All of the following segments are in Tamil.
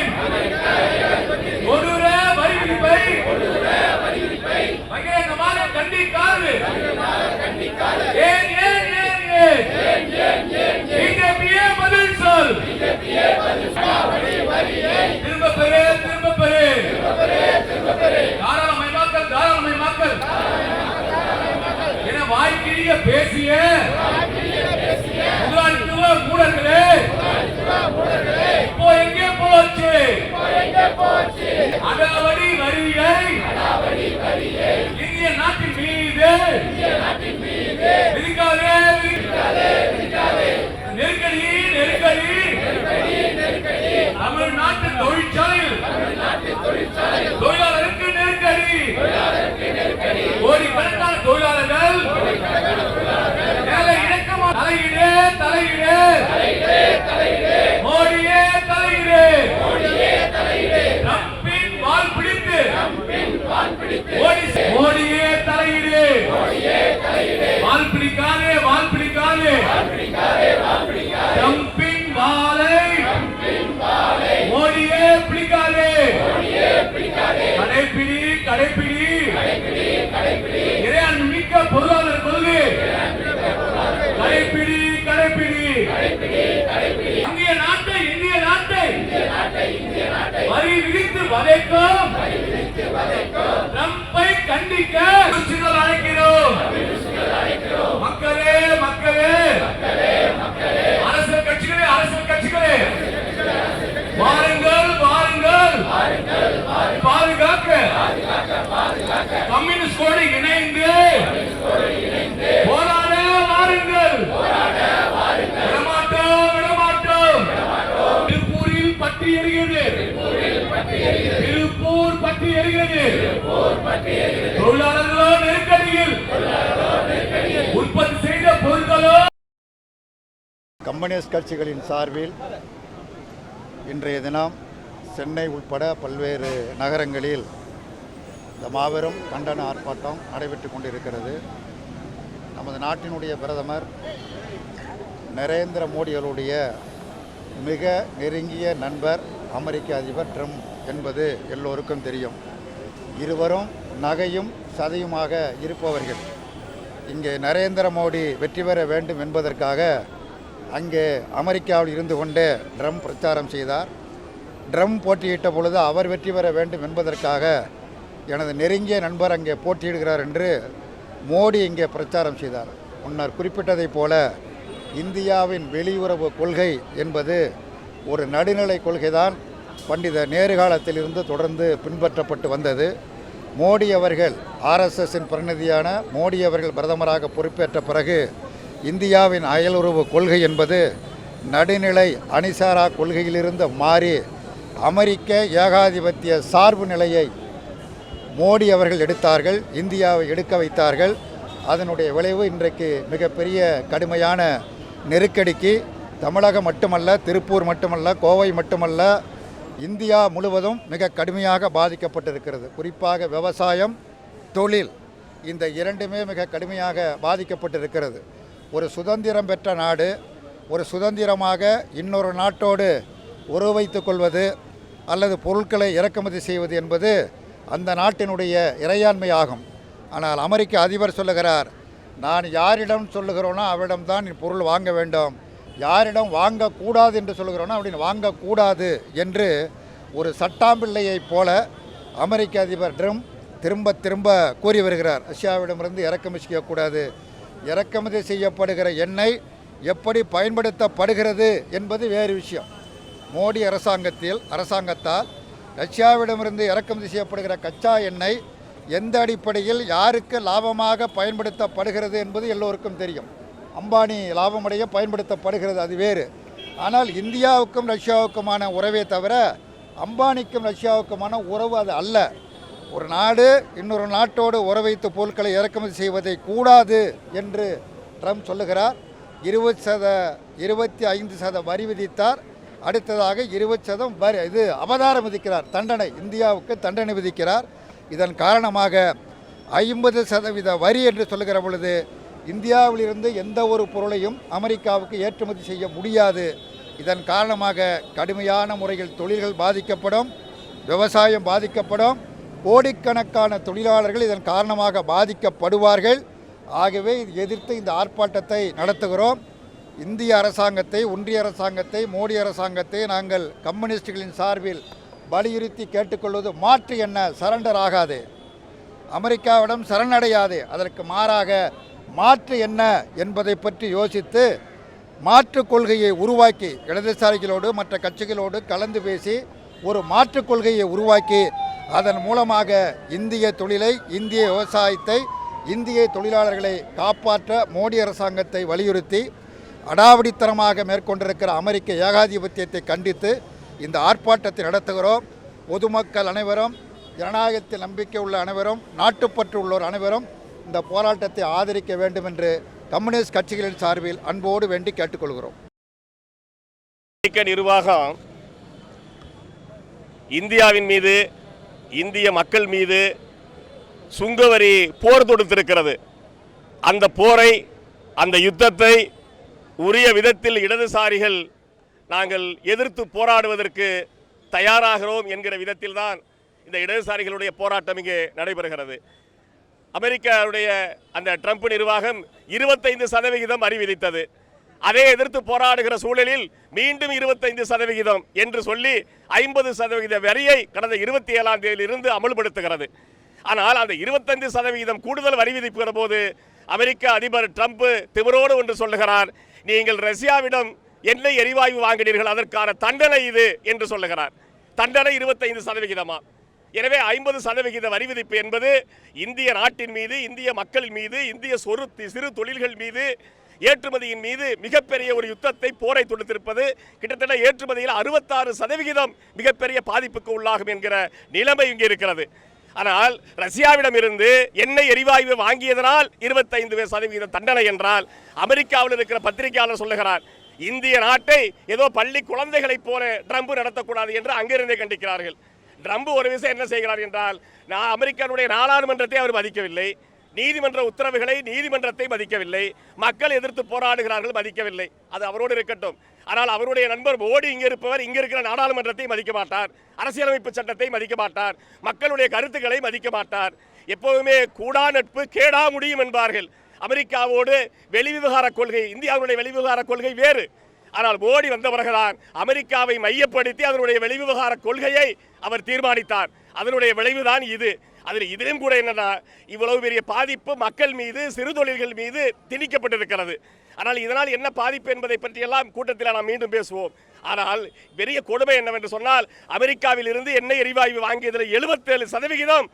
ஏகாதிபத்தியத்தின் கொடூர வரி விதிப்பை பகிரங்கமாக கண்டிக்காது. ஏன் ஏன் ஏன் ஏன்? பிஜேபியே பதில் சொல். திரும்ப பெரு திரும்ப பெரு தாராளமயமாக்கல் தாராளமயமாக்கல். என வாய்க்கிழிய பேசிய முதலாளித்துவ மூடர்களே தமிழ்நாட்டு தொழிற்சாலையில் தொழிலாளருக்கு நெருக்கடி. கோடிக்கணக்கான தொழிலாளர்கள் தலையிட தலையிட. દરેક கம்யூனிஸ்ட் கட்சிகளின் சார்பில் இன்றைய தினம் சென்னை உட்பட பல்வேறு நகரங்களில் இந்த மாபெரும் கண்டன ஆர்ப்பாட்டம் நடைபெற்று கொண்டிருக்கிறது. நமது நாட்டினுடைய பிரதமர் நரேந்திர மோடிகளுடைய மிக நெருங்கிய நண்பர் அமெரிக்க அதிபர் ட்ரம்ப் என்பது எல்லோருக்கும் தெரியும். இருவரும் நகையும் சதையுமாக இருப்பவர்கள். இங்கே நரேந்திர மோடி வெற்றி பெற வேண்டும் என்பதற்காக அங்கே அமெரிக்காவில் இருந்து கொண்டே ட்ரம் பிரச்சாரம் செய்தார். ட்ரம் போட்டியிட்ட பொழுது அவர் வெற்றி பெற வேண்டும் என்பதற்காக எனது நெருங்கிய நண்பர் அங்கே போட்டியிடுகிறார் என்று மோடி இங்கே பிரச்சாரம் செய்தார். முன்னர் குறிப்பிட்டதைப் போல இந்தியாவின் வெளியுறவு கொள்கை என்பது ஒரு நடுநிலை கொள்கைதான். பண்டித நேரு காலத்திலிருந்து தொடர்ந்து பின்பற்றப்பட்டு வந்தது. மோடி அவர்கள் ஆர்எஸ்எஸின் பிரதிநிதியான மோடி அவர்கள் பிரதமராக பொறுப்பேற்ற பிறகு இந்தியாவின் அயலுறவு கொள்கை என்பது நடுநிலை அணிசாரா கொள்கையிலிருந்து மாறி அமெரிக்க ஏகாதிபத்திய சார்பு நிலையை மோடி அவர்கள் எடுத்தார்கள் இந்தியாவை எடுக்க வைத்தார்கள். அதனுடைய விளைவு இன்றைக்கு மிகப்பெரிய கடுமையான நெருக்கடிக்கு தமிழகம் மட்டுமல்ல திருப்பூர் மட்டுமல்ல கோவை மட்டுமல்ல இந்தியா முழுவதும் மிக கடுமையாக பாதிக்கப்பட்டிருக்கிறது. குறிப்பாக விவசாயம் தொழில் இந்த இரண்டுமே மிக கடுமையாக பாதிக்கப்பட்டிருக்கிறது. ஒரு சுதந்திரம் பெற்ற நாடு ஒரு சுதந்திரமாக இன்னொரு நாட்டோடு உறவு வைத்து கொள்வது அல்லது பொருட்களை இறக்குமதி செய்வது என்பது அந்த நாட்டினுடைய இறையாண்மை ஆகும் ஆனால் அமெரிக்க அதிபர் சொல்லுகிறார் நான் யாரிடம் சொல்லுகிறோனோ அவரிடம்தான் பொருள் வாங்க வேண்டும். யாரிடம் வாங்கக்கூடாது என்று சொல்லுகிறோனோ அப்படின்னு வாங்கக்கூடாது என்று ஒரு சட்டாம்பிள்ளையைப் போல அமெரிக்க அதிபர் ட்ரம்ப் திரும்ப திரும்ப கூறி வருகிறார். ரஷ்யாவிடமிருந்து இறக்குமதி செய்யக்கூடாது. இறக்குமதி செய்யப்படுகிற எண்ணெய் எப்படி பயன்படுத்தப்படுகிறது என்பது வேறு விஷயம். மோடி அரசாங்கத்தில் அரசாங்கத்தால் ரஷ்யாவிடமிருந்து இறக்குமதி செய்யப்படுகிற கச்சா எண்ணெய் எந்த அடிப்படையில் யாருக்கு லாபமாக பயன்படுத்தப்படுகிறது என்பது எல்லோருக்கும் தெரியும். அம்பானி லாபமடைய பயன்படுத்தப்படுகிறது அது வேறு. ஆனால் இந்தியாவுக்கும் ரஷ்யாவுக்குமான உறவே தவிர அம்பானிக்கும் ரஷ்யாவுக்குமான உறவு அது அல்ல. ஒரு நாடு இன்னொரு நாட்டோடு உறவைத்து பொருட்களை இறக்குமதி செய்வதை கூடாது என்று ட்ரம்ப் சொல்லுகிறார். இருபது சத இருபத்தி ஐந்து சத வரி விதித்தார். அடுத்ததாக இருபது சதம் வரி இது அபதாரம் விதிக்கிறார். தண்டனை இந்தியாவுக்கு தண்டனை விதிக்கிறார். இதன் காரணமாக ஐம்பது சதவீத வரி என்று சொல்லுகிற பொழுது இந்தியாவிலிருந்து எந்த ஒரு பொருளையும் அமெரிக்காவுக்கு ஏற்றுமதி செய்ய முடியாது. இதன் காரணமாக கடுமையான முறையில் தொழில்கள் பாதிக்கப்படும் விவசாயம் பாதிக்கப்படும் கோடிக்கணக்கான தொழிலாளர்கள் இதன் காரணமாக பாதிக்கப்படுவார்கள். ஆகவே இது எதிர்த்து இந்த ஆர்ப்பாட்டத்தை நடத்துகிறோம். இந்திய அரசாங்கத்தை ஒன்றிய அரசாங்கத்தை மோடி அரசாங்கத்தை நாங்கள் கம்யூனிஸ்டுகளின் சார்பில் வலியுறுத்தி கேட்டுக்கொள்வது மாற்று என்ன? சரண்டர் ஆகாது. அமெரிக்காவிடம் சரணடையாது. அதற்கு மாறாக மாற்று என்ன என்பதை பற்றி யோசித்து மாற்றுக் கொள்கையை உருவாக்கி இடதுசாரிகளோடு மற்ற கட்சிகளோடு கலந்து பேசி ஒரு மாற்றுக் கொள்கையை உருவாக்கி அதன் மூலமாக இந்திய தொழிலை இந்திய விவசாயத்தை இந்திய தொழிலாளர்களை காப்பாற்ற மோடி அரசாங்கத்தை வலியுறுத்தி அடாவடித்தனமாக மேற்கொண்டிருக்கிற அமெரிக்க ஏகாதிபத்தியத்தை கண்டித்து இந்த ஆர்ப்பாட்டத்தை நடத்துகிறோம். பொதுமக்கள் அனைவரும் ஜனநாயகத்தில் நம்பிக்கை உள்ள அனைவரும் நாட்டுப்பற்று உள்ளோர் அனைவரும் இந்த போராட்டத்தை ஆதரிக்க வேண்டும் என்று கம்யூனிஸ்ட் கட்சிகளின் சார்பில் அன்போடு வேண்டி கேட்டுக்கொள்கிறோம். அமெரிக்க நிர்வாகம் இந்தியாவின் மீது இந்திய மக்கள் மீது சுங்கவரி போர் தொடுத்திருக்கிறது. அந்த போரை அந்த யுத்தத்தை உரிய விதத்தில் இடதுசாரிகள் நாங்கள் எதிர்த்து போராடுவதற்கு தயாராகிறோம் என்கிற விதத்தில் தான் இந்த இடதுசாரிகளுடைய போராட்டம் இங்கே நடைபெறுகிறது. அமெரிக்காவுடைய அந்த ட்ரம்ப் நிர்வாகம் இருபத்தைந்து சதவிகிதம் அறிவித்தது. அதை எதிர்த்து போராடுகிற சூழலில் மீண்டும் இருபத்தைந்து சதவிகிதம் என்று சொல்லி ஐம்பது சதவிகித வரியை கடந்த இருபத்தி ஏழாம் தேதியிலிருந்து அமல்படுத்துகிறது. ஆனால் அந்த இருபத்தைந்து சதவிகிதம் கூடுதல் வரி விதிப்புகிற போது அமெரிக்க அதிபர் ட்ரம்ப் திமிரோடு ஒன்று சொல்லுகிறார் நீங்கள் ரஷ்யாவிடம் எண்ணெய் எரிவாயு வாங்கினீர்கள் அதற்கான தண்டனை இது என்று சொல்லுகிறார். தண்டனை இருபத்தைந்து சதவிகிதமா? எனவே ஐம்பது சதவிகித வரி விதிப்பு என்பது இந்திய நாட்டின் மீது இந்திய மக்கள் மீது இந்திய சொரு சிறு தொழில்கள் மீது ஏற்றுமதியின் மீது மிகப்பெரிய ஒரு யுத்தத்தை போரை தொடுத்திருப்பது கிட்டத்தட்ட ஏற்றுமதியில் அறுபத்தாறு சதவிகிதம் மிகப்பெரிய பாதிப்புக்கு உள்ளாகும் என்கிற நிலைமை இங்கே இருக்கிறது. ஆனால் ரஷ்யாவிடம் இருந்து எண்ணெய் எரிவாயு வாங்கியதனால் இருபத்தைந்து சதவீதம் தண்டனை என்றால் அமெரிக்காவில் இருக்கிற பத்திரிகையாளர் சொல்லுகிறார் இந்திய நாட்டை ஏதோ பள்ளி குழந்தைகளைப் போல ட்ரம்ப் நடத்தக்கூடாது என்று அங்கிருந்தே கண்டிக்கிறார்கள். ட்ரம்ப் ஒரு விஷயம் என்ன செய்கிறார் என்றால் நான் அமெரிக்காவுடைய நாடாளுமன்றத்தை அவர் மதிக்கவில்லை. நீதிமன்ற உத்தரவுகளை நீதிமன்றத்தை மதிக்கவில்லை. மக்கள் எதிர்த்து போராடுகிறார்கள் மதிக்கவில்லை. அது அவரோடு இருக்கட்டும். ஆனால் அவருடைய நண்பர் மோடி இங்கே இருப்பவர் இங்கே இருக்கிற நாடாளுமன்றத்தை மதிக்க மாட்டார். அரசியலமைப்பு சட்டத்தை மதிக்க மாட்டார். மக்களுடைய கருத்துக்களை மதிக்க மாட்டார். எப்போதுமே கூடா நட்பு கேடா முடியும் என்பார்கள். அமெரிக்காவோடு வெளிவிவகார கொள்கை இந்தியாவுடைய வெளிவிவகார கொள்கை வேறு. ஆனால் மோடி வந்த பிறகுதான் அமெரிக்காவை மையப்படுத்தி அதனுடைய வெளிவிவகார கொள்கையை அவர் தீர்மானித்தார். அதனுடைய விளைவுதான் இது. அதில் இதிலும் கூட என்னன்னா இவ்வளவு பெரிய பாதிப்பு மக்கள் மீது சிறு தொழில்கள் மீது திணிக்கப்பட்டிருக்கிறது. ஆனால் இதனால் என்ன பாதிப்பு என்பதை பற்றியெல்லாம் கூட்டத்தில் நாம் மீண்டும் பேசுவோம். ஆனால் பெரிய கொடுமை என்னவென்று சொன்னால் அமெரிக்காவில் இருந்து எண்ணெய் எரிவாயு வாங்கியதில் எழுபத்தேழு சதவிகிதம்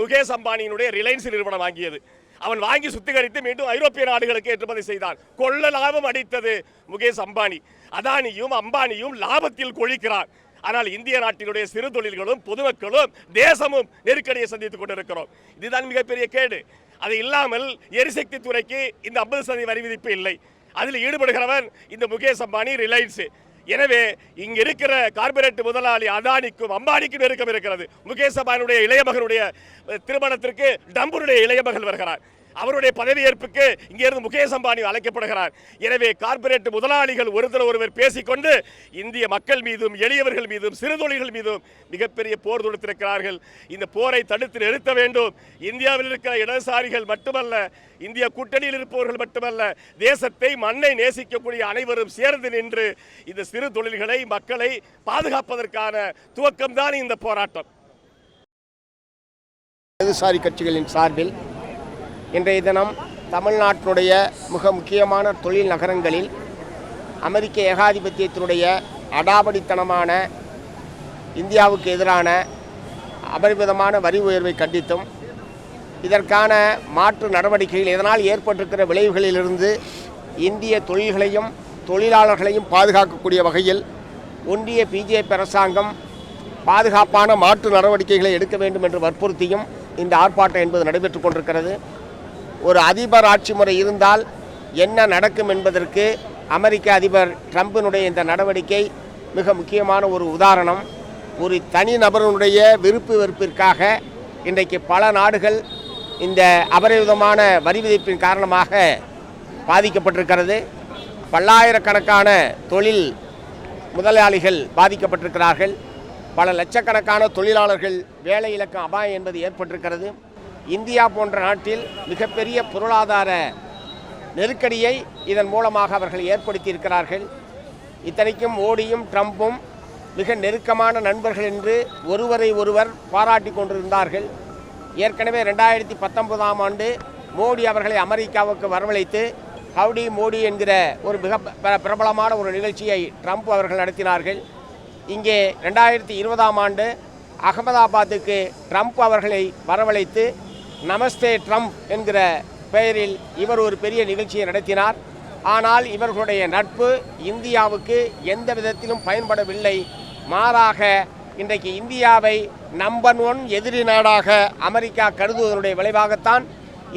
முகேஷ் அம்பானியினுடைய ரிலையன்ஸ் நிறுவனம் வாங்கியது. அவன் வாங்கி சுத்திகரித்து மீண்டும் ஐரோப்பிய நாடுகளுக்கு ஏற்றுமதி செய்தான். கொள்ள லாபம் அடித்தது முகேஷ் அம்பானி. அதானியும் அம்பானியும் லாபத்தில் கொழிக்கிறார் ஆனால் இந்திய நாட்டினுடைய சிறு தொழில்களும் பொதுமக்களும் தேசமும் நெருக்கடியை சந்தித்துக் கொண்டிருக்கிறோம். இதுதான் மிகப்பெரிய கேடு. அது இல்லாமல் எரிசக்தி துறைக்கு இந்த ஐம்பது சதவீத வரி விதிப்பு இல்லை. அதில் ஈடுபடுகிறவன் இந்த முகேஷ் அம்பானி ரிலையன்ஸ். எனவே இங்க இருக்கிற கார்பரேட் முதலாளி அதானிக்கும் அம்பானிக்கும் நெருக்கம் இருக்கிறது. முகேஷ் அம்பானியுடைய இளைய மகனுடைய திருமணத்திற்கு டம்புனுடைய இளைய மகள் வருகிறார். அவருடைய பதவியேற்புக்கு இங்கிருந்து முகேஷ் அம்பானி அழைக்கப்படுகிறார். எனவே கார்ப்பரேட் முதலாளிகள் ஒருத்தர் ஒருவர் பேசிக்கொண்டு இந்திய மக்கள் மீதும் எளியவர்கள் மீதும் சிறு தொழில்கள் மீதும் மிகப்பெரிய போர் தொடுத்திருக்கிறார்கள். இந்த போரை தடுத்து நிறுத்த வேண்டும். இந்தியாவில் இருக்கிற இடதுசாரிகள் மட்டுமல்ல இந்திய கூட்டணியில் இருப்பவர்கள் மட்டுமல்ல தேசத்தை மண்ணை நேசிக்கக்கூடிய அனைவரும் சேர்ந்து நின்று இந்த சிறு தொழில்களை மக்களை பாதுகாப்பதற்கான துவக்கம்தான் இந்த போராட்டம். இடதுசாரி கட்சிகளின் சார்பில் இன்றைய தினம் தமிழ்நாட்டினுடைய மிக முக்கியமான தொழில் நகரங்களில் அமெரிக்க ஏகாதிபத்தியத்தினுடைய அடாவடித்தனமான இந்தியாவுக்கு எதிரான அபரிமிதமான வரி உயர்வை கண்டித்தும் இதற்கான மாற்று நடவடிக்கைகள் இதனால் ஏற்பட்டிருக்கிற விளைவுகளிலிருந்து இந்திய தொழில்களையும் தொழிலாளர்களையும் பாதுகாக்கக்கூடிய வகையில் ஒன்றிய பிஜேபி அரசாங்கம் பாதுகாப்பான மாற்று நடவடிக்கைகளை எடுக்க வேண்டும் என்று வற்புறுத்தியும் இந்த ஆர்ப்பாட்டம் என்பது நடைபெற்றுக் கொண்டிருக்கிறது. ஒரு அதிபர் ஆட்சி முறை இருந்தால் என்ன நடக்கும் என்பதற்கு அமெரிக்க அதிபர் ட்ரம்பினுடைய இந்த நடவடிக்கை மிக முக்கியமான ஒரு உதாரணம். ஒரு தனி நபருடைய விருப்பு வெறுப்பிற்காக இன்றைக்கு பல நாடுகள் இந்த அபரிவிதமான வரி விதிப்பின் காரணமாக பாதிக்கப்பட்டிருக்கிறது. பல்லாயிரக்கணக்கான தொழில் முதலாளிகள் பாதிக்கப்பட்டிருக்கிறார்கள். பல லட்சக்கணக்கான தொழிலாளர்கள் வேலை இழக்கும் அபாயம் என்பது ஏற்பட்டிருக்கிறது. இந்தியா போன்ற நாட்டில் மிகப்பெரிய பொருளாதார நெருக்கடியை இதன் மூலமாக அவர்கள் ஏற்படுத்தியிருக்கிறார்கள். இத்தனைக்கும் மோடியும் ட்ரம்ப்பும் மிக நெருக்கமான நண்பர்கள் என்று ஒருவரை ஒருவர் பாராட்டி கொண்டிருந்தார்கள். ஏற்கனவே ரெண்டாயிரத்தி பத்தொன்பதாம் ஆண்டு மோடி அவர்களை அமெரிக்காவுக்கு வரவழைத்து ஹவுடி மோடி என்கிற ஒரு மிக பிரபலமான ஒரு நிகழ்ச்சியை ட்ரம்ப் அவர்கள் நடத்தினார்கள். இங்கே ரெண்டாயிரத்தி இருபதாம் ஆண்டு அகமதாபாத்துக்கு ட்ரம்ப் அவர்களை வரவழைத்து நமஸ்தே ட்ரம்ப் என்கிற பெயரில் இவர் ஒரு பெரிய நிகழ்ச்சியை நடத்தினார். ஆனால் இவர்களுடைய நட்பு இந்தியாவுக்கு எந்த விதத்திலும் பயன்படவில்லை. மாறாக இன்றைக்கு இந்தியாவை நம்பர் ஒன் எதிரி நாடாக அமெரிக்கா கருதுவதனுடைய விளைவாகத்தான்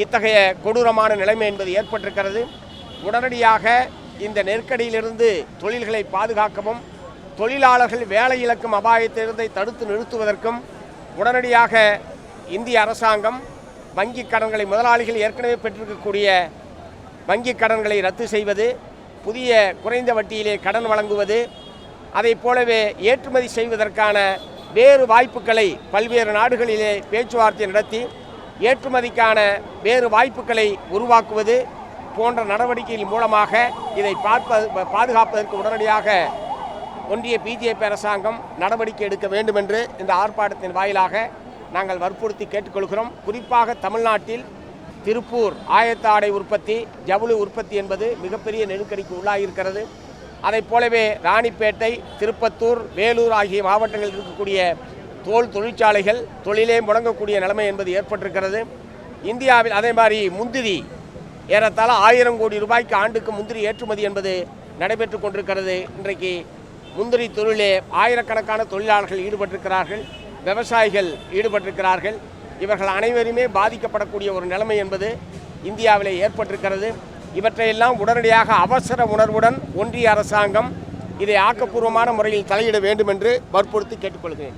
இத்தகைய கொடூரமான நிலைமை என்பது ஏற்பட்டிருக்கிறது. உடனடியாக இந்த நெருக்கடியிலிருந்து தொழில்களை பாதுகாக்கவும் தொழிலாளர்கள் வேலை இழக்கும் அபாயத்திலிருந்தை தடுத்து நிறுத்துவதற்கும் உடனடியாக இந்திய அரசாங்கம் வங்கி கடன்களை முதலாளிகள் ஏற்கனவே பெற்றிருக்கக்கூடிய வங்கி கடன்களை ரத்து செய்வது புதிய குறைந்த வட்டியிலே கடன் வழங்குவது அதை போலவே ஏற்றுமதி செய்வதற்கான வேறு வாய்ப்புகளை பல்வேறு நாடுகளிலே பேச்சுவார்த்தை நடத்தி ஏற்றுமதிக்கான வேறு வாய்ப்புகளை உருவாக்குவது போன்ற நடவடிக்கையின் மூலமாக இதை பார்ப்பது பாதுகாப்பதற்கு உடனடியாக ஒன்றிய பிஜேபி அரசாங்கம் நடவடிக்கை எடுக்க வேண்டும் என்று இந்த ஆர்ப்பாட்டத்தின் வாயிலாக நாங்கள் வற்புறுத்தி கேட்டுக்கொள்கிறோம். குறிப்பாக தமிழ்நாட்டில் திருப்பூர் ஆயத்த ஆடை உற்பத்தி ஜவுளி உற்பத்தி என்பது மிகப்பெரிய நெருக்கடிக்கு உள்ளாகியிருக்கிறது. அதைப் போலவே ராணிப்பேட்டை திருப்பத்தூர் வேலூர் ஆகிய மாவட்டங்களில் இருக்கக்கூடிய தோல் தொழிற்சாலைகள் தொழிலே முடங்கக்கூடிய நிலைமை என்பது ஏற்பட்டிருக்கிறது. இந்தியாவில் அதே மாதிரி முந்திரி ஏறத்தாழ ஆயிரம் கோடி ரூபாய்க்கு ஆண்டுக்கு முந்திரி ஏற்றுமதி என்பது நடைபெற்று கொண்டிருக்கிறது. இன்றைக்கு முந்திரி தொழிலே ஆயிரக்கணக்கான தொழிலாளர்கள் ஈடுபட்டிருக்கிறார்கள். விவசாயிகள் ஈடுபட்டிருக்கிறார்கள். இவர்கள் அனைவருமே பாதிக்கப்படக்கூடிய ஒரு நிலைமை என்பது இந்தியாவில் ஏற்பட்டிருக்கிறது. இவற்றையெல்லாம் உடனடியாக அவசர உணர்வுடன் ஒன்றிய அரசாங்கம் இதை ஆக்கப்பூர்வமான முறையில் தலையிட வேண்டும் என்று வற்புறுத்தி கேட்டுக்கொள்கிறேன்.